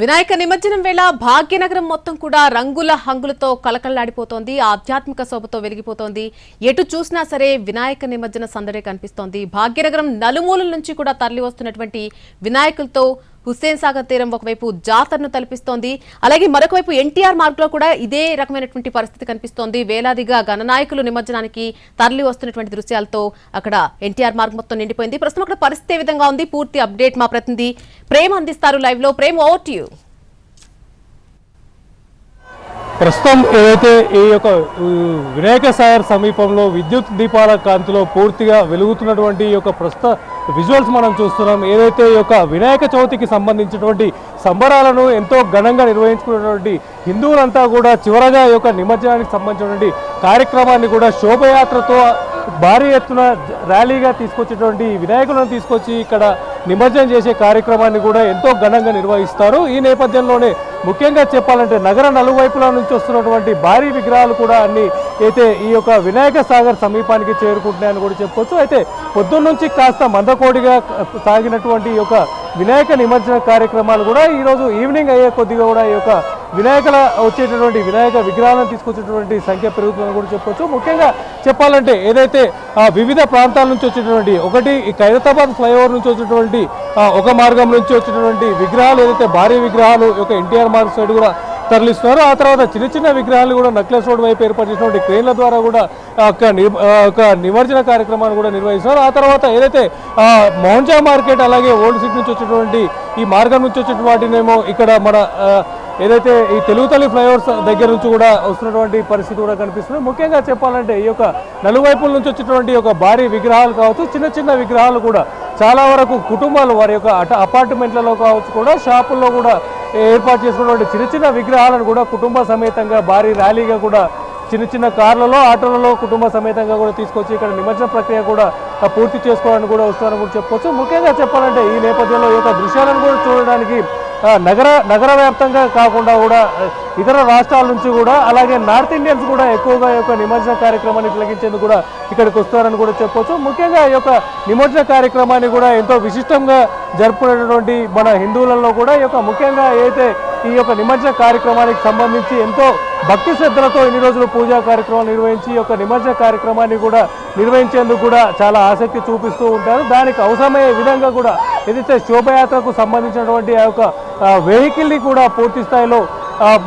వినాయక నిమజ్జనం వేళ భాగ్యనగరం మొత్తం కూడా రంగుల హంగులతో కలకల్లాడిపోతోంది. ఆధ్యాత్మిక శోభతో వెలిగిపోతోంది. ఎటు చూసినా సరే వినాయక నిమజ్జన సందడే కనిపిస్తోంది. భాగ్యనగరం నలుమూలల నుంచి కూడా తరలి వస్తున్నటువంటి వినాయకులతో హుస్సేన్ సాగర్ తీరం ఒకవైపు జాతరను తలపిస్తోంది. అలాగే మరొక వైపు ఎన్టీఆర్ మార్గ్లో కూడా ఇదే రకమైనటువంటి పరిస్థితి కనిపిస్తోంది. వేలాదిగా గణనాయకులు నిమజ్జనానికి తరలి వస్తున్నటువంటి దృశ్యాలతో అక్కడ ఎన్టీఆర్ మార్గ్ మొత్తం నిండిపోయింది. ప్రస్తుతం అక్కడ పరిస్థితి ఏ విధంగా ఉంది? పూర్తి అప్డేట్ మా ప్రతినిధి ప్రేమ అందిస్తారు లైవ్లో ప్రేమ ఓవర్ టు యూ ప్రస్తుతం ఏదైతే ఈ యొక్క వినాయక సాగర్ సమీపంలో విద్యుత్ దీపాల కాంతిలో పూర్తిగా వెలుగుతున్నటువంటి ఈ యొక్క ప్రస్తుత విజువల్స్ మనం చూస్తున్నాం. ఏదైతే ఈ యొక్క వినాయక చవితికి సంబంధించినటువంటి సంబరాలను ఎంతో ఘనంగా నిర్వహించుకున్నటువంటి హిందువులంతా కూడా చివరగా ఈ యొక్క నిమజ్జనానికి సంబంధించినటువంటి కార్యక్రమాన్ని కూడా శోభయాత్రతో భారీ ఎత్తున ర్యాలీగా తీసుకొచ్చేటువంటి వినాయకులను తీసుకొచ్చి ఇక్కడ నిమజ్జనం చేసే కార్యక్రమాన్ని కూడా ఎంతో ఘనంగా నిర్వహిస్తారు. ఈ నేపథ్యంలోనే ముఖ్యంగా చెప్పాలంటే నగర నలువైపుల నుంచి వస్తున్నటువంటి భారీ విగ్రహాలు కూడా అన్ని అయితే ఈ యొక్క వినాయక సాగర్ సమీపానికి చేరుకుంటున్నాయని కూడా చెప్పుకోవచ్చు. అయితే పొద్దున్న నుంచి కాస్త మందకోడిగా సాగినటువంటి ఈ యొక్క వినాయక నిమజ్జన కార్యక్రమాలు కూడా ఈరోజు ఈవినింగ్ అయ్యే కొద్దిగా కూడా ఈ యొక్క వినాయకుల వచ్చేటటువంటి వినాయక విగ్రహాలను తీసుకొచ్చేటువంటి సంఖ్య పెరుగుతుందని కూడా చెప్పొచ్చు ముఖ్యంగా చెప్పాలంటే ఏదైతే వివిధ ప్రాంతాల నుంచి వచ్చేటటువంటి ఒకటి ఖైరతాబాద్ ఫ్లైఓవర్ నుంచి వచ్చేటువంటి ఒక మార్గం నుంచి వచ్చేటటువంటి విగ్రహాలు ఏదైతే భారీ విగ్రహాలు ఈ యొక్క ఎన్టీఆర్ మార్గ్ సైడ్ కూడా తరలిస్తున్నారు. ఆ తర్వాత చిన్న చిన్న విగ్రహాలు కూడా నక్లెస్ రోడ్ వైపు ఏర్పాటు చేసినటువంటి క్రేన్ల ద్వారా కూడా ఒక ఒక నిమజ్జన కార్యక్రమాన్ని కూడా నిర్వహిస్తున్నారు. ఆ తర్వాత ఏదైతే ఆ, మౌంజా మార్కెట్ అలాగే ఓల్డ్ సిటీ నుంచి వచ్చేటువంటి ఈ మార్గం నుంచి వచ్చేటువంటి వాటినేమో ఇక్కడ మన ఏదైతే ఈ తెలుగు తల్లి ఫ్లైఓవర్స్ దగ్గర నుంచి కూడా వస్తున్నటువంటి పరిస్థితి కూడా కనిపిస్తుంది. ముఖ్యంగా చెప్పాలంటే ఈ యొక్క నలువైపుల నుంచి వచ్చేటువంటి ఒక భారీ విగ్రహాలు కావచ్చు చిన్న చిన్న విగ్రహాలు కూడా చాలా వరకు కుటుంబాలు వారి యొక్క అట అపార్ట్మెంట్లలో కావచ్చు కూడా షాపుల్లో కూడా ఏర్పాటు చేసుకున్నటువంటి చిన్న చిన్న విగ్రహాలను కూడా కుటుంబ సమేతంగా భారీ ర్యాలీగా కూడా చిన్న చిన్న కార్లలో ఆటోలలో కుటుంబ సమేతంగా కూడా తీసుకొచ్చి ఇక్కడ నిమజ్జన ప్రక్రియ కూడా పూర్తి చేసుకోవడానికి కూడా వస్తారని కూడా చెప్పుకోవచ్చు ముఖ్యంగా చెప్పాలంటే ఈ నేపథ్యంలో ఈ యొక్క దృశ్యాలను కూడా చూడడానికి నగర నగర వ్యాప్తంగా కాకుండా కూడా ఇతర రాష్ట్రాల నుంచి కూడా అలాగే నార్త్ ఇండియన్స్ కూడా ఎక్కువగా ఈ యొక్క నిమజ్జన కార్యక్రమాన్ని తిలగించేందుకు కూడా ఇక్కడికి వస్తారని కూడా చెప్పొచ్చు. ముఖ్యంగా ఈ యొక్క నిమజ్జన కార్యక్రమాన్ని కూడా ఎంతో విశిష్టంగా జరుపుకునేటటువంటి మన హిందువులలో కూడా ఈ యొక్క ముఖ్యంగా ఏదైతే ఈ యొక్క నిమజ్జన కార్యక్రమానికి సంబంధించి ఎంతో భక్తి శ్రద్ధలతో ఇన్ని రోజులు పూజా కార్యక్రమాలు నిర్వహించి ఈ యొక్క నిమజ్జన కార్యక్రమాన్ని కూడా నిర్వహించేందుకు కూడా చాలా ఆసక్తి చూపిస్తూ ఉంటారు. దానికి అవసరమయ్యే విధంగా కూడా ఏదైతే శోభయాత్రకు సంబంధించినటువంటి ఆ యొక్క వెహికల్ని కూడా పూర్తి స్థాయిలో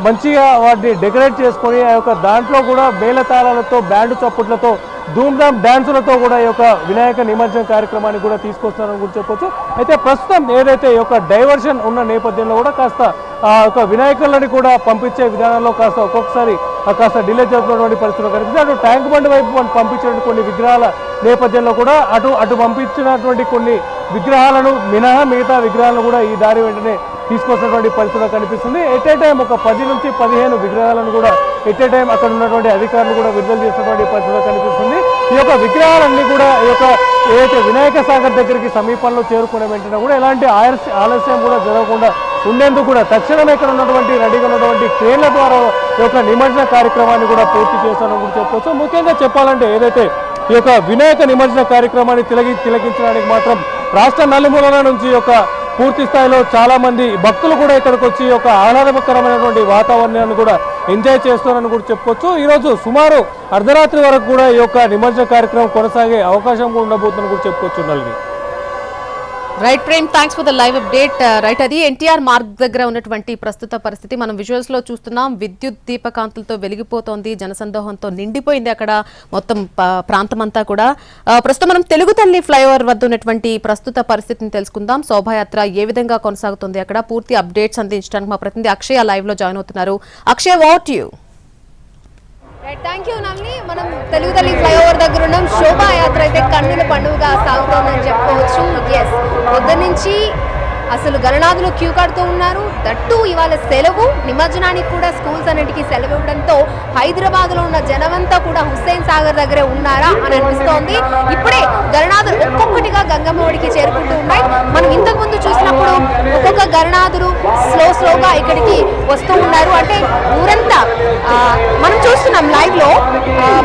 మంచిగా వాటిని డెకరేట్ చేసుకొని ఆ యొక్క దాంట్లో కూడా మేళతాళాలతో బ్యాండ్ చప్పుట్లతో ధూమ్ధామ్ డ్యాన్సులతో కూడా ఈ యొక్క వినాయక నిమజ్జన కార్యక్రమాన్ని కూడా తీసుకొస్తారని కూడా చెప్పొచ్చు. అయితే ప్రస్తుతం ఏదైతే ఈ యొక్క డైవర్షన్ ఉన్న నేపథ్యంలో కూడా కాస్త ఆ యొక్క వినాయకులని కూడా పంపించే విధానంలో కాస్త ఒక్కొక్కసారి ఆ కాస్త డిలే జరుగుతున్నటువంటి పరిస్థితులు కనిపిస్తుంది. అటు ట్యాంక్ బండ్ వైపు మనం పంపించినటువంటి కొన్ని విగ్రహాల నేపథ్యంలో కూడా అటు అటు పంపించినటువంటి కొన్ని విగ్రహాలను మినహా మిగతా విగ్రహాలను కూడా ఈ దారి వెంటనే తీసుకొచ్చినటువంటి పరిస్థితి కనిపిస్తుంది ఎట్ ఏ టైం ఒక పది నుంచి పదిహేను విగ్రహాలను కూడా ఎట్ ఏ టైం అక్కడ ఉన్నటువంటి అధికారులు కూడా విడుదల చేసినటువంటి పరిస్థితి కనిపిస్తుంది ఈ యొక్క విగ్రహాలన్నీ కూడా ఈ యొక్క ఏదైతే వినాయక సాగర్ దగ్గరికి సమీపంలో చేరుకునే వెంటనే కూడా ఎలాంటి ఆలస్య ఆలస్యం కూడా జరగకుండా ఉండేందుకు కూడా తక్షణమే ఇక్కడ ఉన్నటువంటి రెడీగా ఉన్నటువంటి ట్రైన్ల ద్వారా ఈ యొక్క నిమజ్జన కార్యక్రమాన్ని కూడా పూర్తి చేశారని కూడా చెప్పవచ్చు ముఖ్యంగా చెప్పాలంటే ఏదైతే ఈ యొక్క వినాయక నిమజ్జన కార్యక్రమాన్ని తిలగి తిలకించడానికి మాత్రం రాష్ట్ర నలుమూలల నుంచి ఈ యొక్క పూర్తి స్థాయిలో చాలా మంది భక్తులు కూడా ఇక్కడికి వచ్చి ఒక ఆహ్లాదకరమైనటువంటి వాతావరణాన్ని కూడా ఎంజాయ్ చేస్తున్నారని కూడా చెప్పుకోవచ్చు. ఈరోజు సుమారు అర్ధరాత్రి వరకు కూడా ఈ యొక్క నిమజ్జన కార్యక్రమం కొనసాగే అవకాశం కూడా ఉండబోతుందని కూడా చెప్పుకోవచ్చు నల్లి right Prem thanks for the live update right అది ఎన్టీఆర్ మార్గ్ దగ్గర ఉన్నటువంటి ప్రస్తుత పరిస్థితి. మనం విజువల్స్లో చూస్తున్నాం విద్యుత్ దీపకాంతులతో వెలిగిపోతోంది జనసందోహంతో నిండిపోయింది అక్కడ మొత్తం ప- ప్రాంతం అంతా కూడా uh, ప్రస్తుతం మనం తెలుగు తల్లి ఫ్లైఓవర్ వద్ద ఉన్నటువంటి ప్రస్తుత పరిస్థితిని తెలుసుకుందాం. శోభాయాత్ర ఏ విధంగా కొనసాగుతుంది అక్కడ? పూర్తి అప్డేట్స్ అందించడానికి మా ప్రతినిధి అక్షయ లైవ్లో జాయిన్ అవుతున్నారు. Akshay what you thank you నవ్ని మనం తెలుగు తల్లి ఫ్లైఓవర్ దగ్గర ఉన్నాం. శోభాయాత్ర అయితే కన్నుల పండుగగా సాగుతోందని చెప్పుకోవచ్చు. ఎస్ పొద్దు నుంచి అసలు గణనాథులు క్యూ కడుతూ ఉన్నారు. దట్టు ఇవాళ సెలవు. నిమజ్జనానికి కూడా స్కూల్స్ అన్నిటికీ సెలవు ఇవ్వడంతో హైదరాబాద్లో ఉన్న జనమంతా కూడా హుస్సేన్ సాగర్ దగ్గరే ఉన్నారా అని అనిపిస్తోంది. ఇప్పుడే గణనాథులు ఒక్కొక్కటిగా గంగమ్మ ఒడికి చేరుకుంటూ ఉన్నాయి. మనం ఇంతకు ముందు చూసినప్పుడు ఒక్కొక్క గణనాథులు స్లో స్లోగా ఇక్కడికి వస్తూ ఉన్నారు. అంటే ఊరంతా మనం చూస్తున్నాం లైవ్లో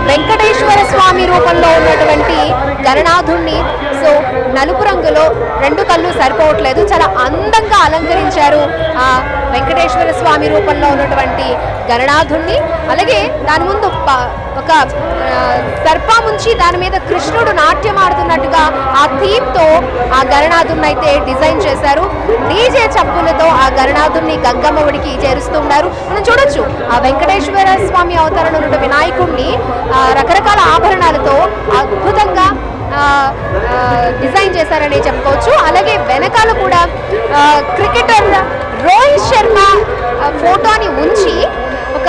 వెంకటేశ్వర స్వామి రూపంలో ఉన్నటువంటి గణనాథుణ్ణి. సో నలుపు రంగులో రెండు కళ్ళు సరిపోవట్లేదు. చాలా అందంగా అలంకరించారు ఆ వెంకటేశ్వర స్వామి రూపంలో ఉన్నటువంటి గణనాథుణ్ణి అలాగే దాని ముందు ఒక సర్పముంచి దాని మీద కృష్ణుడు నాట్యం ఆడుతున్నట్టుగా ఆ థీమ్తో ఆ గణనాథుని అయితే డిజైన్ చేశారు. డీజే చప్పులతో ఆ గణనాథుని గంగమ్మవుడికి చేరుస్తూ ఉన్నారు. మనం చూడొచ్చు ఆ వెంకటేశ్వర స్వామి అవతారంలో ఉన్న వినాయకుడిని రకరకాల ఆభరణాలతో అద్భుతంగా డిజైన్ చేశారని చెప్పుకోవచ్చు. అలాగే వెనకాల కూడా క్రికెటర్ రోహిత్ శర్మ ఫోటోని ఉంచి ఒక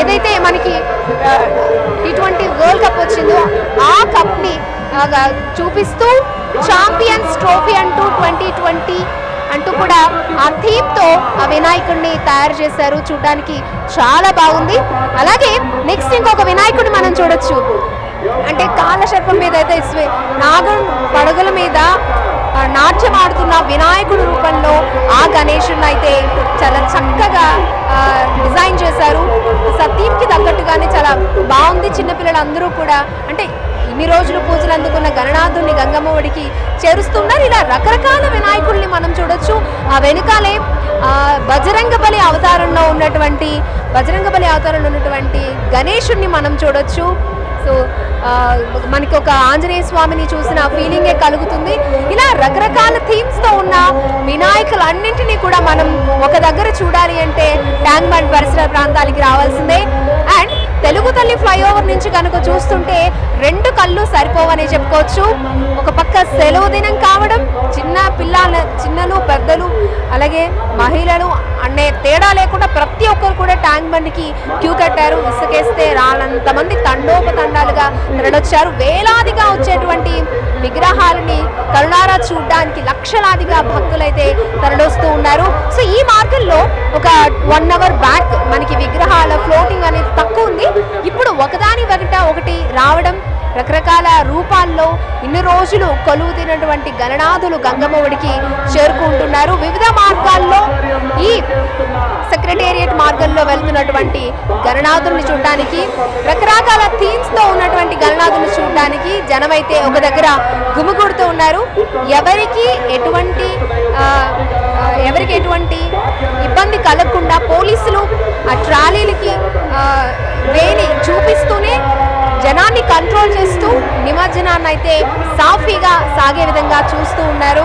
ఏదైతే మనకి టీ ట్వంటీ వరల్డ్ కప్ వచ్చిందో ఆ కప్ని చూపిస్తూ ఛాంపియన్స్ ట్రోఫీ అంటూ ట్వంటీ ట్వంటీ అంటూ కూడా ఆ థీమ్తో ఆ వినాయకుడిని తయారు చేశారు. చూడడానికి చాలా బాగుంది. అలాగే నెక్స్ట్ ఇంకొక వినాయకుడిని మనం చూడొచ్చు. అంటే కాలశర్పం మీద అయితే స్వే- నాగ పడగల మీద ఆ, నాట్యం ఆడుతున్న వినాయకుడి రూపంలో ఆ గణేషుని అయితే చాలా చక్కగా డిజైన్ చేశారు. సతీంకి తగ్గట్టుగానే చాలా బాగుంది. చిన్నపిల్లలందరూ కూడా అంటే ఇన్ని రోజులు పూజలు అందుకున్న గణనాథుని గంగమ్మ ఒడికి చేరుస్తున్నారు. ఇలా రకరకాల వినాయకుల్ని మనం చూడొచ్చు. ఆ వెనుకాలే బజరంగబలి బజరంగ బలి అవతారంలో ఉన్నటువంటి బజరంగ బలి అవతారంలో ఉన్నటువంటి గణేషుణ్ణి మనం చూడొచ్చు. సో uh, మనకి ఒక ఆంజనేయ స్వామిని చూసిన ఫీలింగే కలుగుతుంది. ఇలా రకరకాల థీమ్స్తో ఉన్న ఉన్న వినాయకులన్నింటినీ కూడా మనం ఒక దగ్గర చూడాలి అంటే ట్యాంక్ బండ్ పరిసర ప్రాంతాలకి రావాల్సిందే. అండ్ తెలుగు తల్లి ఫ్లైఓవర్ నుంచి కనుక చూస్తుంటే రెండు కళ్ళు సరిపోవని చెప్పుకోవచ్చు. ఒక పక్క సెలవు దినం కావడం చిన్న పిల్లల చిన్నలు పెద్దలు అలాగే మహిళలు అనే తేడా లేకుండా ప్రతి ఒక్కరు కూడా ట్యాంక్ బండ్కి క్యూ కట్టారు. ఇసుకేస్తే రానంత మంది తండోపతండాలుగా తరలొచ్చారు వేలాదిగా వచ్చేటువంటి విగ్రహాలని కరుణారా చూడడానికి లక్షలాదిగా భక్తులైతే తరలొస్తూ ఉన్నారు. సో ఈ మార్గంలో ఒక వన్ అవర్ బ్యాక్ మనకి విగ్రహాల ఫ్లోటింగ్ అనేది తక్కువ ఉంది. ఇప్పుడు ఒకదాని ఒకట ఒకటి రావడం రకరకాల రూపాల్లో ఇన్ని రోజులు కొలువు తినటువంటి గణనాథులు గంగమ్మ ఒడికి చేరుకుంటున్నారు. వివిధ మార్గాల్లో ఈ లో వెళ్తున్నటువంటి గణనాథుల్ని చూడడానికి రకరకాల థీమ్స్తో ఉన్నటువంటి గణనాథుల్ని చూడడానికి జనమైతే ఒక దగ్గర గుమిగూడుతూ ఉన్నారు. ఎవరికి ఎటువంటి ఎవరికి ఎటువంటి ఇబ్బంది కలగకుండా పోలీసులు ఆ ట్రాలీలకి వేని చూపిస్తూనే జనాన్ని కంట్రోల్ చేస్తూ నిమజ్జనాన్ని అయితే సాఫీగా సాగే విధంగా చూస్తూ ఉన్నారు.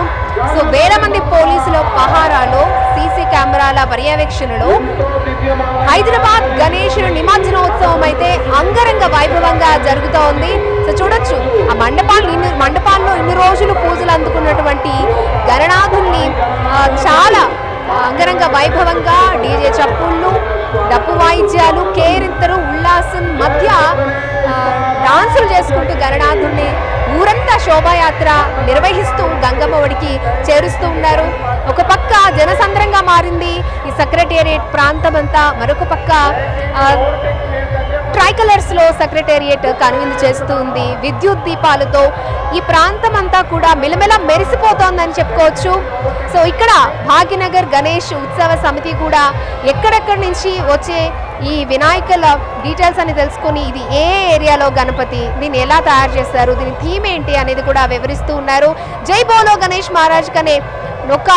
సో వేల మంది పోలీసుల పహారాలో సీసీ కెమెరాల పర్యవేక్షణలో హైదరాబాద్ గణేశుడు నిమజ్జనోత్సవం అయితే అంగరంగ వైభవంగా జరుగుతూ ఉంది సో చూడొచ్చు ఆ మండపాలు ఇన్ని మండపాల్లో ఇన్ని రోజులు పూజలు అందుకున్నటువంటి గణనాథుల్ని చాలా అంగరంగ వైభవంగా డీజే చప్పుళ్ళు డప్పు వాయిద్యాలు కేరింతలు ఉల్లాసం మధ్య డాన్సులు చేసుకుంటూ గణనాథుణ్ణి ఊరంతా శోభాయాత్ర నిర్వహిస్తూ గంగమ్మ ఒడికి చేరుస్తూ ఉన్నారు. ఒక పక్క జనసంద్రంగా మారింది ఈ సెక్రటేరియట్ ప్రాంతం అంతా మరొక పక్క ట్రైకలర్స్లో ట్రై సెక్రటేరియట్ కనువిందు చేస్తూ ఉంది. విద్యుత్ దీపాలతో ఈ ప్రాంతం అంతా కూడా మెలమెల మెరిసిపోతోందని చెప్పుకోవచ్చు. సో ఇక్కడ భాగ్యనగర్ గణేష్ ఉత్సవ సమితి కూడా ఎక్కడెక్కడి నుంచి వచ్చే ఈ వినాయకుల డీటెయిల్స్ అని తెలుసుకుని ఇది ఏ ఏరియాలో గణపతి దీన్ని ఎలా తయారు చేస్తారు దీని థీమ్ ఏంటి అనేది కూడా వివరిస్తూ ఉన్నారు. జై బోలో గణేష్ మహారాజ్ కనే ఒక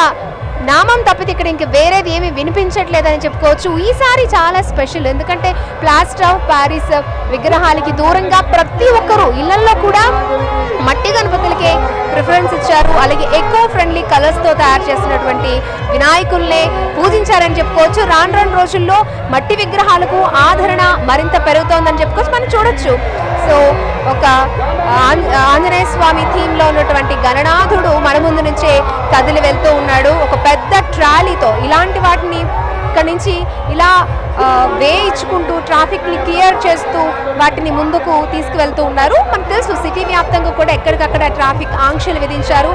నామం తప్పితే ఇక్కడ ఇంక వేరేది ఏమి వినిపించట్లేదని చెప్పుకోవచ్చు. ఈసారి చాలా స్పెషల్. ఎందుకంటే ప్లాస్టర్ ఆఫ్ ప్యారిస్ విగ్రహాలకి దూరంగా ప్రతి ఒక్కరూ ఇళ్ళలో కూడా మట్టి గణపతులకే ప్రిఫరెన్స్ ఇచ్చారు. అలాగే ఎకో ఫ్రెండ్లీ కలర్స్తో తయారు చేసినటువంటి వినాయకుల్నే పూజించారని చెప్పుకోవచ్చు. రాను రాను రోజుల్లో మట్టి విగ్రహాలకు ఆదరణ మరింత పెరుగుతోందని చెప్పుకోవచ్చు. మనం చూడొచ్చు. సో ఒక ఆంజనేయ స్వామి థీమ్లో ఉన్నటువంటి గణనాథుడు మన ముందు నుంచే కదిలి వెళ్తూ ఉన్నాడు. ఒక పెద్ద ట్రాలీతో ఇలాంటి వాటిని ఇక్కడ నుంచి ఇలా వే ఇచ్చుకుంటూ ట్రాఫిక్ని క్లియర్ చేస్తూ వాటిని ముందుకు తీసుకువెళ్తూ ఉన్నారు. మనకు తెలుసు సిటీ వ్యాప్తంగా కూడా ఎక్కడికక్కడ ట్రాఫిక్ ఆంక్షలు విధించారు.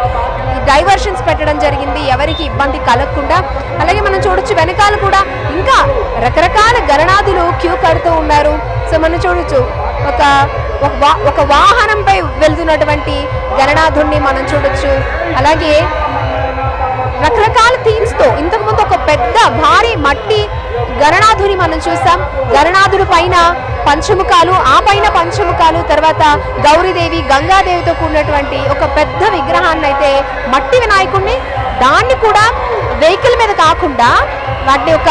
డైవర్షన్స్ పెట్టడం జరిగింది. ఎవరికి ఇబ్బంది కలగకుండా. అలాగే మనం చూడొచ్చు వెనకాల కూడా ఇంకా రకరకాల గణనాథులు క్యూ కడుతూ ఉన్నారు. సో మనం చూడొచ్చు ఒక ఒక వా- ఒక వాహనంపై వెళ్తున్నటువంటి గణనాథుణ్ణి మనం చూడొచ్చు. అలాగే రకరకాల థీమ్స్తో ఇంతకుముందు ఒక పెద్ద భారీ మట్టి గణనాథుని మనం చూసాం. గణనాథుడి పైన పంచముఖాలు ఆ పైన పంచముఖాలు తర్వాత గౌరీదేవి గంగాదేవితో కూడినటువంటి ఒక పెద్ద విగ్రహాన్ని అయితే మట్టి వినాయకుడిని దాన్ని కూడా వెహికల్ మీద కాకుండా వాటి యొక్క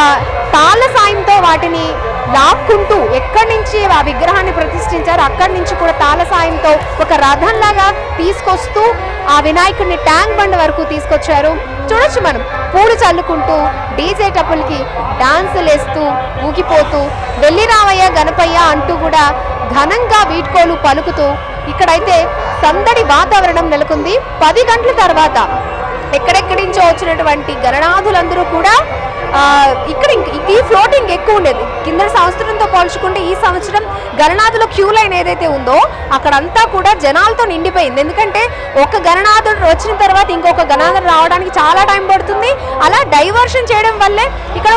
తాళ్ళ సాయంతో వాటిని లాక్కుంటూ ఎక్కడి నుంచి ఆ విగ్రహాన్ని ప్రతిష్ఠించారు అక్కడి నుంచి కూడా తాళ సాయంతో ఒక రథంలాగా తీసుకొస్తూ ఆ వినాయకుడిని ట్యాంక్ బండ్ వరకు తీసుకొచ్చారు. చూడొచ్చు మనం. పూలు చల్లుకుంటూ డీజే టపుల్కి డాన్సులు వేస్తూ ఊగిపోతూ వెళ్ళి రావయ్య గణపయ్య అంటూ కూడా ఘనంగా వీడ్కోలు పలుకుతూ ఇక్కడైతే సందడి వాతావరణం నెలకొంది. పది గంటల తర్వాత ఎక్కడెక్కడి నుంచో వచ్చినటువంటి గణనాథులందరూ కూడా ఇక్కడ ఈ ఫ్లోటింగ్ ఎక్కువ ఉండేది. కింద సంవత్సరంతో పోల్చుకుంటే ఈ సంవత్సరం గణనాథుల క్యూ లైన్ ఏదైతే ఉందో అక్కడంతా కూడా జనాలతో నిండిపోయింది. ఎందుకంటే ఒక గణనాథుడు వచ్చిన తర్వాత ఇంకొక గణనాథుడు రావడానికి చాలా టైం పడుతుంది. అలా డైవర్షన్ చేయడం వల్లే ఇక్కడ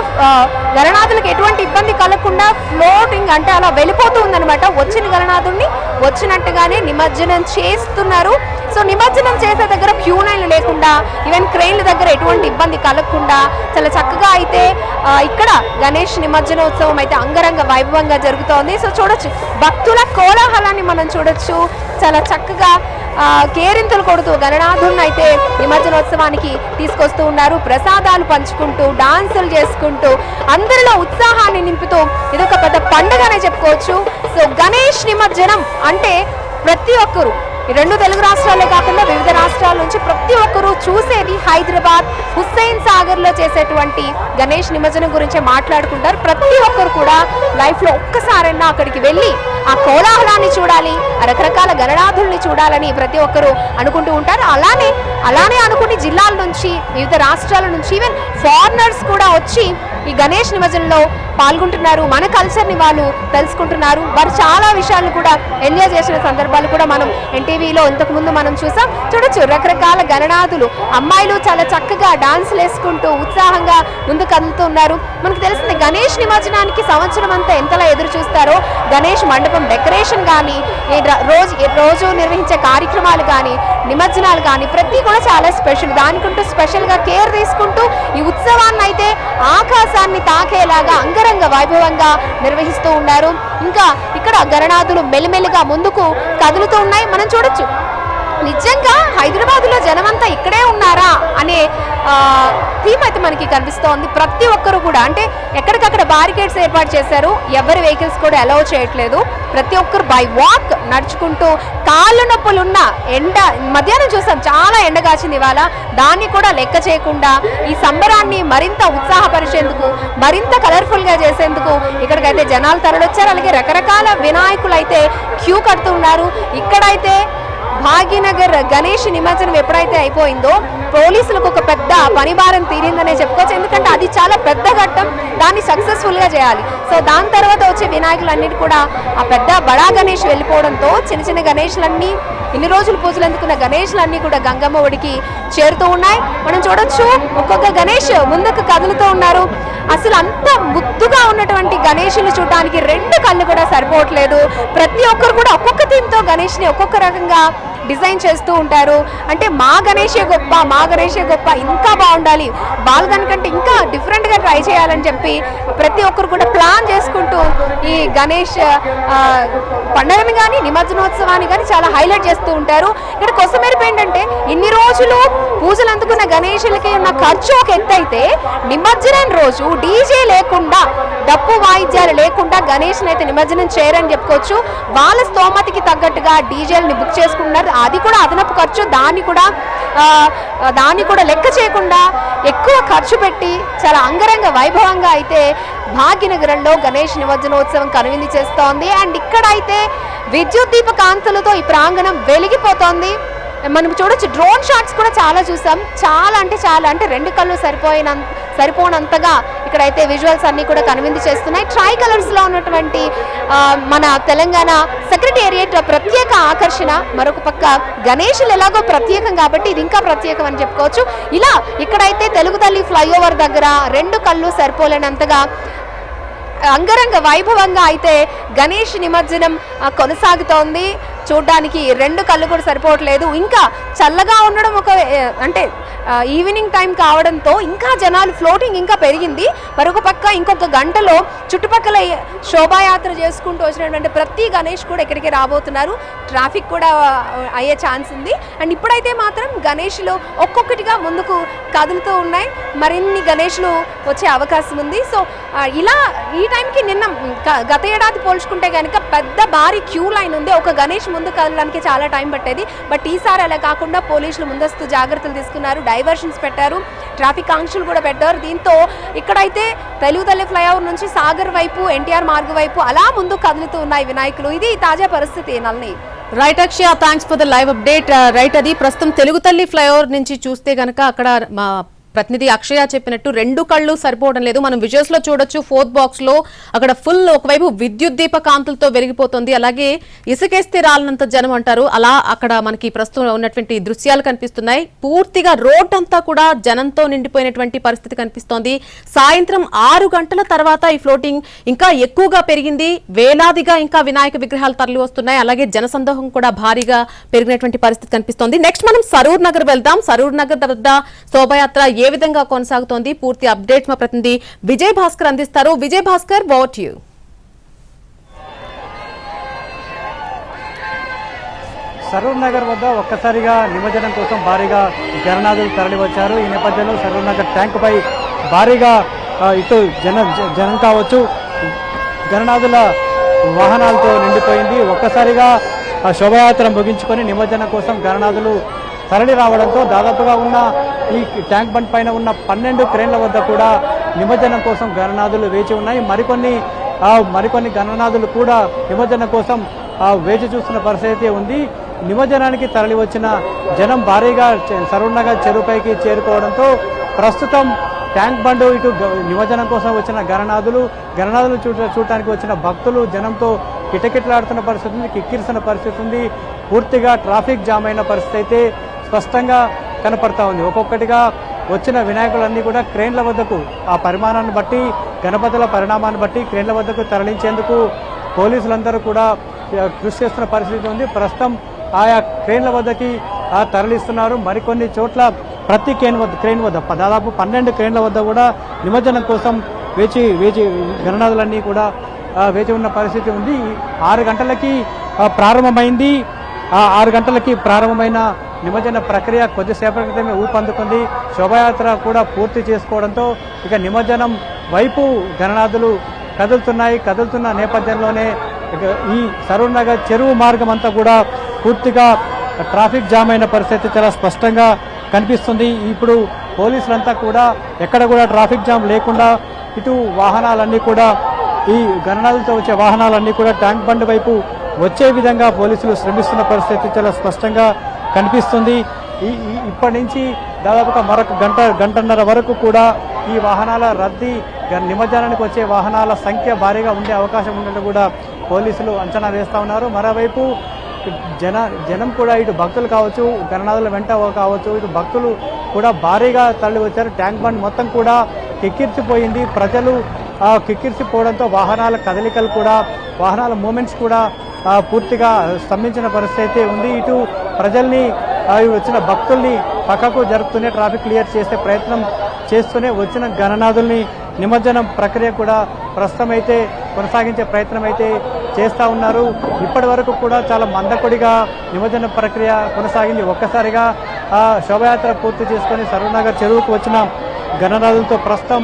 గణనాథులకు ఎటువంటి ఇబ్బంది కలగకుండా ఫ్లోటింగ్ అంటే అలా వెళ్ళిపోతూ ఉందన్నమాట. వచ్చిన గణనాథుడిని వచ్చినట్టుగానే నిమజ్జనం చేస్తున్నారు. సో నిమజ్జనం చేసే దగ్గర క్యూ లైన్లు లేకుండా ఈవెన్ క్రెయిన్ల దగ్గర ఎటువంటి ఇబ్బంది కలగకుండా చాలా చక్కగా అయితే ఇక్కడ గణేష్ నిమజ్జనోత్సవం అయితే అంగరంగ వైభవంగా జరుగుతోంది. సో చూడొచ్చు భక్తుల కోలాహలాన్ని మనం చూడొచ్చు. చాలా చక్కగా కేరింతలు కొడుతూ గణనాథుని అయితే నిమజ్జనోత్సవానికి తీసుకొస్తూ ఉన్నారు. ప్రసాదాలు పంచుకుంటూ డాన్సులు చేసుకుంటూ అందరిలో ఉత్సాహాన్ని నింపుతూ ఇదొక పెద్ద పండుగనే చెప్పుకోవచ్చు. సో గణేష్ నిమజ్జనం అంటే ప్రతి ఒక్కరు ఈ రెండు తెలుగు రాష్ట్రాల్లో కాకుండా వివిధ రాష్ట్రాల నుంచి ప్రతి ఒక్కరూ చూసేది హైదరాబాద్. హుస్సేన్ సాగర్లో చేసేటువంటి గణేష్ నిమజ్జనం గురించి మాట్లాడుకుంటారు. ప్రతి ఒక్కరు కూడా లైఫ్లో ఒక్కసారైనా అక్కడికి వెళ్ళి ఆ కోలాహలాన్ని చూడాలి రకరకాల గణనాథుల్ని చూడాలని ప్రతి ఒక్కరూ అనుకుంటూ ఉంటారు. అలానే అలానే అనుకుని జిల్లాల నుంచి వివిధ రాష్ట్రాల నుంచి ఈవెన్ ఫారినర్స్ కూడా వచ్చి ఈ గణేష్ నిమజ్జనంలో పాల్గొంటున్నారు. మన కల్చర్ని వాళ్ళు తెలుసుకుంటున్నారు. వారు చాలా విషయాలు కూడా ఎంజాయ్ చేసిన సందర్భాలు కూడా మనం ఎన్టీవీలో ఇంతకుముందు మనం చూసాం. చూడొచ్చు రకరకాల గణనాథులు అమ్మాయిలు చాలా చక్కగా డాన్సులు వేసుకుంటూ ఉత్సాహంగా ముందు కదులుతున్నారు మనకు తెలిసింది గణేష్ నిమజ్జనానికి సంవత్సరం అంతా ఎంతలా ఎదురు చూస్తారో గణేష్ మండపం డెకరేషన్ కానీ రోజు రోజు నిర్వహించే కార్యక్రమాలు కానీ నిమజ్జనాలు కానీ ప్రతి కూడా చాలా స్పెషల్. దానికంటూ స్పెషల్గా కేర్ తీసుకుంటూ ఈ ఉత్సవాన్ని అయితే ఆకాశాన్ని తాకేలాగా అంగరంగ వైభవంగా నిర్వహిస్తూ ఉన్నారు. ఇంకా ఇక్కడ గణనాథులు మెల్లిమెల్లిగా ముందుకు కదులుతూ ఉన్నాయి. మనం చూడొచ్చు. నిజంగా హైదరాబాద్లో జనమంతా ఇక్కడే ఉన్నారా అనే థీమ్ అయితే మనకి కనిపిస్తోంది. ప్రతి ఒక్కరు కూడా అంటే ఎక్కడికక్కడ బారికేడ్స్ ఏర్పాటు చేశారు. ఎవరి వెహికల్స్ కూడా అలౌ చేయట్లేదు. ప్రతి ఒక్కరు బై వాక్ నడుచుకుంటూ కాళ్ళు నొప్పులున్న ఎండ మధ్యాహ్నం చూసాం చాలా ఎండ కాచింది ఇవాళ. దాన్ని కూడా లెక్క చేయకుండా ఈ సంబరాన్ని మరింత ఉత్సాహపరిచేందుకు మరింత కలర్ఫుల్గా చేసేందుకు ఇక్కడికైతే జనాలు తరలొచ్చారు. అలాగే రకరకాల వినాయకులు అయితే క్యూ కడుతున్నారు ఇక్కడైతే భాగ్యనగర్ గణేష్ నిమజ్జనం ఎప్పుడైతే అయిపోయిందో పోలీసులకు ఒక పెద్ద పనిభారం తీరిందనే చెప్పుకోవచ్చు. ఎందుకంటే అది చాలా పెద్ద ఘట్టం. దాన్ని సక్సెస్ఫుల్గా చేయాలి. సో దాని తర్వాత వచ్చే వినాయకులన్నిటి కూడా ఆ పెద్ద బడా గణేష్ వెళ్ళిపోవడంతో చిన్న చిన్న గణేష్లన్నీ ఇన్ని రోజులు పూజలు అందుకున్న గణేష్లన్నీ కూడా గంగమ్మ ఒడికి చేరుతూ ఉన్నాయి. మనం చూడొచ్చు ఒక్కొక్క గణేష్ ముందుకు కదులుతూ ఉన్నారు. అసలు అంత ముద్దుగా ఉన్నటువంటి గణేషులు చూడడానికి రెండు కళ్ళు కూడా సరిపోవట్లేదు. ప్రతి ఒక్కరు కూడా ఒక్కొక్క థీమ్తో గణేష్ని ఒక్కొక్క రకంగా డిజైన్ చేస్తూ ఉంటారు. అంటే మా గణేషే గొప్ప మా గణేషే గొప్ప ఇంకా బాగుండాలి. వాళ్ళ కంటే ఇంకా డిఫరెంట్గా ట్రై చేయాలని చెప్పి ప్రతి ఒక్కరు కూడా ప్లాన్ చేసుకుంటూ ఈ గణేష్ ఆ, పండుగని కానీ నిమజ్జనోత్సవాన్ని కానీ చాలా హైలైట్ చేస్తూ ఉంటారు. ఇక్కడ కొసమెరుపు ఏంటంటే ఇన్ని రోజులు పూజలు అందుకున్న గణేషులకి ఉన్న ఖర్చు ఒక ఎంతైతే నిమజ్జనం రోజు డీజే లేకుండా డప్పు వాయిద్యాలు లేకుండా గణేష్ని అయితే నిమజ్జనం చేయరని చెప్పుకోవచ్చు. వాళ్ళ స్తోమతికి తగ్గట్టుగా డీజేలని బుక్ చేసుకున్నారు అది కూడా అదనపు ఖర్చు. దాన్ని కూడా దాన్ని కూడా లెక్క చేయకుండా ఎక్కువ ఖర్చు పెట్టి చాలా అంగరంగ వైభవంగా అయితే భాగ్యనగరంలో గణేష్ నిమజ్జనోత్సవం కనువిందు చేస్తోంది. అండ్ ఇక్కడైతే విద్యుత్ దీప కాంతులతో ఈ ప్రాంగణం వెలిగిపోతోంది. మనం చూడొచ్చు డ్రోన్ షాట్స్ కూడా చాలా చూసాం. చాలా అంటే చాలా అంటే రెండు కళ్ళు సరిపోయినంత సరిపోనంతగా ఇక్కడైతే విజువల్స్ అన్ని కూడా కనువిందు చేస్తున్నాయి. ట్రై కలర్స్లో ఉన్నటువంటి మన తెలంగాణ సెక్రటేరియట్ ప్రత్యేక ఆకర్షణ మరొక పక్క గణేషులు ఎలాగో ప్రత్యేకం కాబట్టి ఇది ఇంకా ప్రత్యేకం అని చెప్పుకోవచ్చు. ఇలా ఇక్కడైతే తెలుగు తల్లి ఫ్లైఓవర్ దగ్గర రెండు కళ్ళు సరిపోలేనంతగా అంగరంగ వైభవంగా అయితే గణేష్ నిమజ్జనం కొనసాగుతోంది. చూడడానికి రెండు కళ్ళు కూడా సరిపోవట్లేదు. ఇంకా చల్లగా ఉండడం ఒక అంటే ఈవినింగ్ టైం కావడంతో ఇంకా జనాలు ఫ్లోటింగ్ ఇంకా పెరిగింది. మరొక పక్క ఇంకొక గంటలో చుట్టుపక్కల శోభాయాత్ర చేసుకుంటూ వచ్చినటువంటి ప్రతి గణేష్ కూడా ఇక్కడికి రాబోతున్నారు. ట్రాఫిక్ కూడా అయ్యే ఛాన్స్ ఉంది. అండ్ ఇప్పుడైతే మాత్రం గణేష్లు ఒక్కొక్కటిగా ముందుకు కదులుతూ ఉన్నాయి. మరిన్ని గణేష్లు వచ్చే అవకాశం ఉంది. సో ఇలా ఈ టైంకి నిన్న గ- గత ఏడాది పోల్చుకుంటే కనుక పెద్ద భారీ క్యూ లైన్ ఉంది. ఒక గణేష్ ముందు కదలడానికి చాలా టైం పట్టేది. బట్ ఈసారి అలా కాకుండా పోలీసులు ముందస్తు జాగ్రత్తలు తీసుకున్నారు. డైవర్షన్స్ పెట్టారు. ట్రాఫిక్ ఆంక్షలు కూడా పెట్టారు. దీంతో ఇక్కడైతే తెలుగుతల్లి ఫ్లైఓవర్ నుంచి సాగర్ వైపు ఎన్టీఆర్ మార్గ్ వైపు అలా ముందు కదులుతూ ఉన్నాయి వినాయకులు. ఇది తాజా పరిస్థితి నల్ని right Akshaya thanks for the live update right అది ప్రస్తుతం తెలుగు తల్లి ఫ్లైఓవర్ నుంచి చూస్తే గనక అక్కడ మా ప్రతినిధి అక్షయ చెప్పినట్టు రెండు కళ్ళు సరిపోవడం లేదు. మనం విజువల్స్లో చూడొచ్చు ఫోర్త్ బాక్స్లో అక్కడ ఫుల్ ఒకవైపు విద్యుత్ దీప కాంతులతో వెలిగిపోతుంది. అలాగే ఇసుకేస్తే రాలనంత జనం అంటారు. అలా అక్కడ మనకి ప్రస్తుతం ఉన్నటువంటి దృశ్యాలు కనిపిస్తున్నాయి. పూర్తిగా రోడ్ అంతా కూడా జనంతో నిండిపోయినటువంటి పరిస్థితి కనిపిస్తోంది. సాయంత్రం ఆరు గంటల తర్వాత ఈ ఫ్లోటింగ్ ఇంకా ఎక్కువగా పెరిగింది. వేలాదిగా ఇంకా వినాయక విగ్రహాలు తరలి వస్తున్నాయి. అలాగే జనసందోహం కూడా భారీగా పెరిగినటువంటి పరిస్థితి కనిపిస్తోంది. నెక్స్ట్ మనం సరూర్ నగర్ వెళ్దాం. సరూర్ నగర్ వద్ద శోభయాత్ర ఏ విధంగా కొనసాగుతోంది? పూర్తి అప్డేట్ మా ప్రతినిధి విజయ్ భాస్కర్ అందిస్తారు. Vijay Bhaskar what you? Saroor Nagar వద్ద ఒక్కసారిగా నిమజ్జనం కోసం భారీగా జననాథులు తరలి వచ్చారు ఈ నేపథ్యంలో సరూర్ నగర్ ట్యాంక్ పై భారీగా ఇటు జన జనం కావచ్చు. జననాథుల వాహనాలతో నిండిపోయింది. ఒక్కసారిగా ఆ శోభయాత్ర ముగించుకొని నిమజ్జనం కోసం గణనాథులు తరలి రావడంతో దాదాపుగా ఉన్న ఈ ట్యాంక్ బండ్ పైన ఉన్న పన్నెండు క్రేన్ల వద్ద కూడా నిమజ్జనం కోసం గణనాథులు వేచి ఉన్నాయి. మరికొన్ని మరికొన్ని గణనాథులు కూడా నిమజ్జనం కోసం వేచి చూస్తున్న పరిస్థితి ఉంది. నిమజ్జనానికి తరలి వచ్చిన జనం భారీగా చె- చెరువుపైకి చేరుకోవడంతో ప్రస్తుతం ట్యాంక్ బండ్ ఇటు నిమజ్జనం కోసం వచ్చిన గణనాథులు గణనాథులు చూడ చూడటానికి వచ్చిన భక్తులు జనంతో కిటకిటలాడుతున్న పరిస్థితి ఉంది కిక్కిరిసిన పరిస్థితి ఉంది. పూర్తిగా ట్రాఫిక్ జామ్ అయిన పరిస్థితి అయితే స్పష్టంగా కనపడతా ఉంది. ఒక్కొక్కటిగా వచ్చిన వినాయకులన్నీ కూడా క్రేన్ల వద్దకు ఆ పరిమాణాన్ని బట్టి గణపతుల పరిణామాన్ని బట్టి క్రేన్ల వద్దకు తరలించేందుకు పోలీసులందరూ కూడా కృషి చేస్తున్న పరిస్థితి ఉంది. ప్రస్తుతం ఆయా క్రేన్ల వద్దకి తరలిస్తున్నారు. మరికొన్ని చోట్ల ప్రతి క్రేన్ వద్ద క్రేన్ వద్ద దాదాపు పన్నెండు క్రేన్ల వద్ద కూడా నిమజ్జనం కోసం వేచి వేచి గణనాథులన్నీ కూడా వేచి ఉన్న పరిస్థితి ఉంది. ఈ ఆరు గంటలకి ప్రారంభమైంది. ఆరు గంటలకి ప్రారంభమైన నిమజ్జన ప్రక్రియ కొద్దిసేపటి క్రితమే ఊపందుకుంది. శోభయాత్ర కూడా పూర్తి చేసుకోవడంతో ఇక నిమజ్జనం వైపు గణనాథులు కదులుతున్నాయి. కదులుతున్న నేపథ్యంలోనే ఇక ఈ సరూర్నగర్ చెరువు మార్గం అంతా కూడా పూర్తిగా ట్రాఫిక్ జామ్ అయిన పరిస్థితి చాలా స్పష్టంగా కనిపిస్తుంది. ఇప్పుడు పోలీసులంతా కూడా ఎక్కడ కూడా ట్రాఫిక్ జామ్ లేకుండా ఇటు వాహనాలన్నీ కూడా ఈ గణనాలతో వచ్చే వాహనాలన్నీ కూడా ట్యాంక్ బండ్ వైపు వచ్చే విధంగా పోలీసులు శ్రమిస్తున్న పరిస్థితి చాలా స్పష్టంగా కనిపిస్తుంది. ఈ ఇప్పటి నుంచి దాదాపుగా మరొక గంట గంటన్నర వరకు కూడా ఈ వాహనాల రద్దీ నిమజ్జనానికి వచ్చే వాహనాల సంఖ్య భారీగా ఉండే అవకాశం ఉన్నట్టు కూడా పోలీసులు అంచనా వేస్తూ ఉన్నారు. మరోవైపు జన జనం కూడా ఇటు భక్తులు కావచ్చు గణనాథుల వెంట కావచ్చు ఇటు భక్తులు కూడా భారీగా తరలి వచ్చారు. ట్యాంక్ బండ్ మొత్తం కూడా కిక్కిరిసిపోయింది. ప్రజలు కిక్కిర్చిపోవడంతో కిక్కిరిసిపోవడంతో వాహనాల కదలికలు కూడా వాహనాల మూమెంట్స్ కూడా పూర్తిగా స్తంభించిన పరిస్థితి అయితే ఉంది. ఇటు ప్రజల్ని వచ్చిన భక్తుల్ని పక్కకు జరుపుతూనే ట్రాఫిక్ క్లియర్ చేసే ప్రయత్నం చేస్తూనే వచ్చిన గణనాథుల్ని నిమజ్జనం ప్రక్రియ కూడా ప్రస్తుతం అయితే కొనసాగించే ప్రయత్నం అయితే చేస్తూ ఉన్నారు. ఇప్పటి వరకు కూడా చాలా మందకొడిగా నిమజ్జన ప్రక్రియ కొనసాగింది. ఒక్కసారిగా ఆ శోభయాత్ర పూర్తి చేసుకొని సర్వనగర్ చెరువుకు వచ్చిన గణనాథులతో ప్రస్తుతం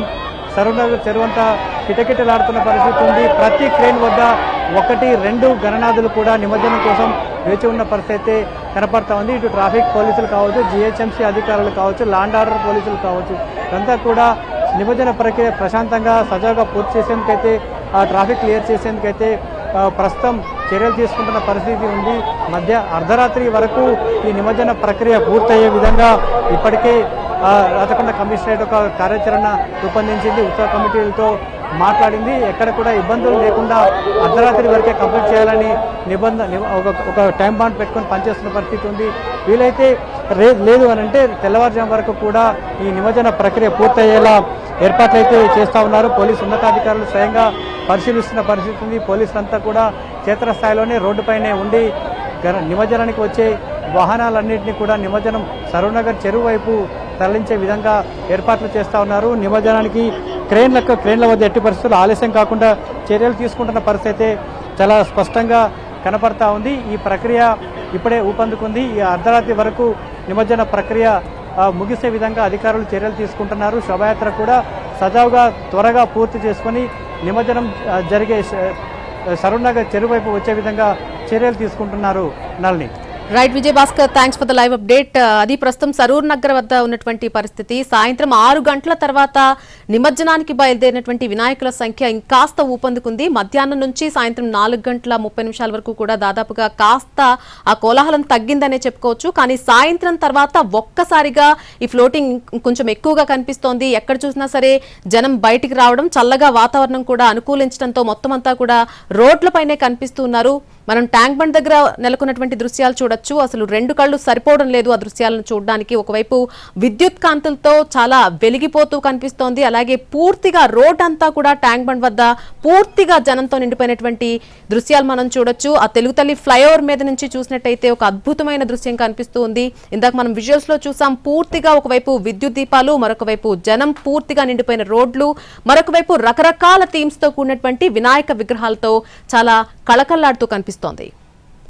సర్వనగర్ చెరువు అంతా కిటకిటలాడుతున్న పరిస్థితి ఉంది. ప్రతి క్రేన్ వద్ద ఒకటి రెండు గణనాథులు కూడా నిమజ్జనం కోసం వేచి ఉన్న పరిస్థితి అయితే కనపడతా ఉంది. ఇటు ట్రాఫిక్ పోలీసులు కావచ్చు జిహెచ్ఎంసీ అధికారులు కావచ్చు లాండ్ ఆర్డర్ పోలీసులు కావచ్చు ఇదంతా కూడా నిమజ్జన ప్రక్రియ ప్రశాంతంగా సజావుగా పూర్తి చేసేందుకైతే ఆ ట్రాఫిక్ క్లియర్ చేసేందుకైతే ప్రస్తుతం చర్యలు తీసుకుంటున్న పరిస్థితి ఉంది. మధ్య అర్ధరాత్రి వరకు ఈ నిమజ్జన ప్రక్రియ పూర్తయ్యే విధంగా ఇప్పటికే రాచకొండ కమిషనరేట్ ఒక కార్యాచరణ రూపొందించింది. ఉత్సవ కమిటీలతో మాట్లాడింది. ఎక్కడ కూడా ఇబ్బందులు లేకుండా అర్ధరాత్రి వరకే కంప్లీట్ చేయాలని నిబంధన ఒక టైం బాండ్ పెట్టుకొని పనిచేస్తున్న పరిస్థితి ఉంది. వీలైతే రే లేదు అని అంటే తెల్లవారుజాము వరకు కూడా ఈ నిమజ్జన ప్రక్రియ పూర్తయ్యేలా ఏర్పాట్లయితే చేస్తూ ఉన్నారు. పోలీసు ఉన్నతాధికారులు స్వయంగా పరిశీలిస్తున్న పరిస్థితి ఉంది. పోలీసులంతా కూడా క్షేత్రస్థాయిలోనే రోడ్డుపైనే ఉండి నిమజ్జనానికి వచ్చే వాహనాలన్నింటినీ కూడా నిమజ్జనం సరూనగర్ చెరువు వైపు తరలించే విధంగా ఏర్పాట్లు చేస్తూ ఉన్నారు. నిమజ్జనానికి క్రెయిన్లకు క్రెయిన్ల వద్ద ఎట్టి పరిస్థితులు ఆలస్యం కాకుండా చర్యలు తీసుకుంటున్న పరిస్థితి అయితే చాలా స్పష్టంగా కనపడతా ఉంది. ఈ ప్రక్రియ ఇప్పుడే ఊపందుకుంది. ఈ అర్ధరాత్రి వరకు నిమజ్జన ప్రక్రియ ముగిసే విధంగా అధికారులు చర్యలు తీసుకుంటున్నారు. శోభయాత్ర కూడా సజావుగా త్వరగా పూర్తి చేసుకొని నిమజ్జనం జరిగే స- సరూనగర్ చెరువు వైపు వచ్చే విధంగా చర్యలు తీసుకుంటున్నారు నల్ని. Right Vijay Bhaskar thanks for the live update అది ప్రస్తుతం సరూర్ నగర్ వద్ద ఉన్నటువంటి పరిస్థితి. సాయంత్రం ఆరు గంటల తర్వాత నిమజ్జనానికి బయలుదేరినటువంటి వినాయకుల సంఖ్య ఇంకాస్త ఊపందుకుంది. మధ్యాహ్నం నుంచి సాయంత్రం నాలుగు గంటల ముప్పై నిమిషాల వరకు కూడా దాదాపుగా కాస్త ఆ కోలాహలం తగ్గిందనే చెప్పుకోవచ్చు. కానీ సాయంత్రం తర్వాత ఒక్కసారిగా ఈ ఫ్లోటింగ్ కొంచెం ఎక్కువగా కనిపిస్తోంది. ఎక్కడ చూసినా సరే జనం బయటికి రావడం చల్లగా వాతావరణం కూడా అనుకూలించడంతో మొత్తం అంతా కూడా రోడ్లపైనే కనిపిస్తున్నారు మనం ట్యాంక్ బండ్ దగ్గర నెలకొన్నటువంటి దృశ్యాలు చూడొచ్చు. అసలు రెండు కళ్ళు సరిపోవడం లేదు ఆ దృశ్యాలను చూడడానికి. ఒకవైపు విద్యుత్ కాంతులతో చాలా వెలిగిపోతూ కనిపిస్తోంది. అలాగే పూర్తిగా రోడ్ అంతా కూడా ట్యాంక్ బండ్ వద్ద పూర్తిగా జనంతో నిండిపోయినటువంటి దృశ్యాలు మనం చూడొచ్చు. ఆ తెలుగు తల్లి ఫ్లైఓవర్ మీద నుంచి చూసినట్టయితే ఒక అద్భుతమైన దృశ్యం కనిపిస్తూ ఉంది. ఇందాక మనం విజువల్స్లో చూసాం పూర్తిగా ఒకవైపు విద్యుత్ దీపాలు మరొక వైపు జనం పూర్తిగా నిండిపోయిన రోడ్లు మరొక వైపు రకరకాల థీమ్స్తో కూడినటువంటి వినాయక విగ్రహాలతో చాలా కళకళ్ళాడుతూ కనిపిస్తోంది